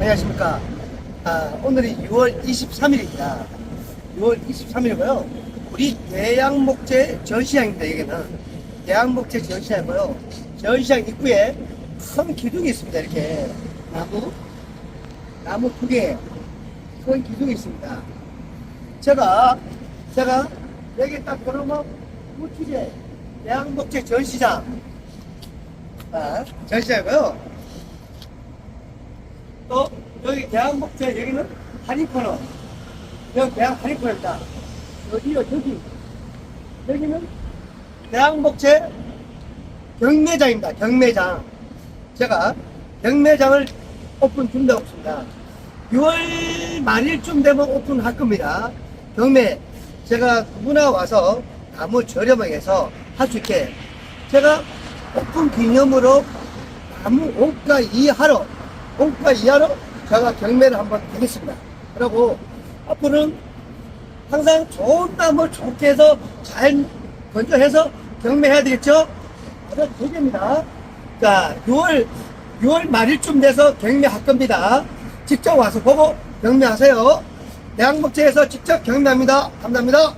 안녕하십니까. 아, 오늘이 6월 23일입니다. 6월 23일이고요. 우리 대양목재 전시장입니다, 여기는. 대양목재 전시장이고요. 전시장 입구에 큰 기둥이 있습니다, 이렇게. 나무, 나무 두 개, 큰 기둥이 있습니다. 제가, 제가 여기 딱 들어오면 우추제 대양목재 전시장. 아, 전시장이고요. 또 여기 대한목재 여기는 한인코너. 여기 대한 한인코너입니다. 여기요 여기. 여기는 대한목재 경매장입니다. 경매장. 제가 경매장을 오픈 준비하고 있습니다. 6월 말일쯤 되면 오픈할 겁니다. 경매. 제가 누구나 와서 나무 저렴하게 해서 할 수 있게. 제가 오픈 기념으로 나무 원가 이하로 원가 이하로 제가 경매를 한번 하겠습니다. 그리고 앞으로는 항상 좋은 나무 좋게 해서 잘 건조해서 경매해야 되겠죠? 그래서 두 개입니다. 자, 6월, 6월 말일쯤 돼서 경매할 겁니다. 직접 와서 보고 경매하세요. 대학목재에서 직접 경매합니다. 감사합니다.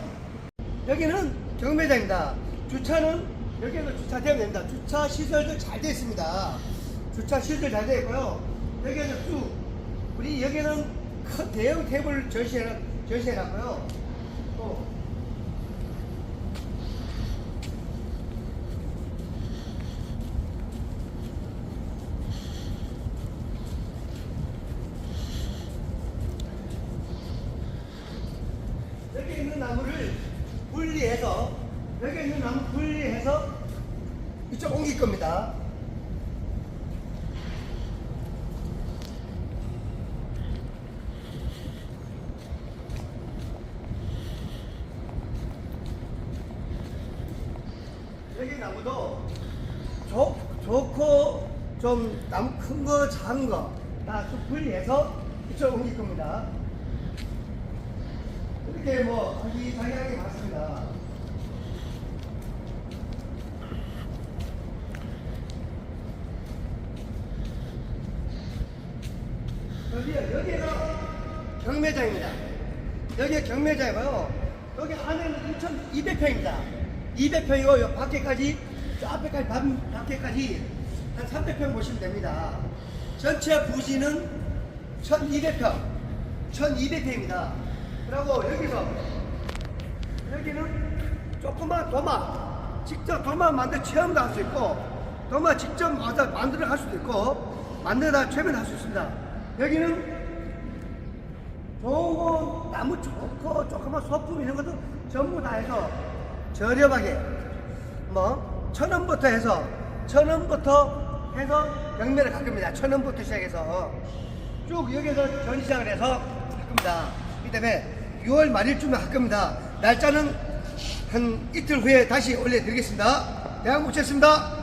여기는 경매장입니다. 주차는 여기에서 주차되면 됩니다. 주차 시설도 잘 되어 있습니다. 주차 시설 잘 되어 있고요. 여기는 쭉 우리 여기는 큰 대형 테이블 전시해 전시해놨고요. 또 여기 있는 나무를 분리해서 여기 있는 나무 분리해서 이쪽 옮길 겁니다. 여기 나무도 좋, 좋고 좀 나무 큰 거 작은 거다 분리해서 이쪽 옮길 겁니다. 이렇게 뭐 아기자기하게 봤습니다. 여기 여기는 경매장입니다. 여기 경매장이고요. 여기 안에는 2,200평입니다. 200평이고 요 밖에까지 저 앞에까지 반- 밖에까지 한 300평 보시면 됩니다. 전체 부지는 1,200평, 1,200평입니다. 그리고 여기서 여기는 조그만 도마, 직접 도마 만들 체험도 할 수 있고 도마 직접 만들어 갈 수도 있고 만들다 체험할 수 있습니다. 여기는 좋은 거 나무 좋고 조그만 소품 이런 것도 전부 다 해서 저렴하게 뭐 천 원부터 해서 천 원부터 해서 경매를 갈 겁니다. 천 원부터 시작해서 쭉 여기서 전시장을 해서 할 겁니다. 이 때문에 6월 말일쯤에 할 겁니다. 날짜는 한 이틀 후에 다시 올려드리겠습니다. 대한국제였습니다.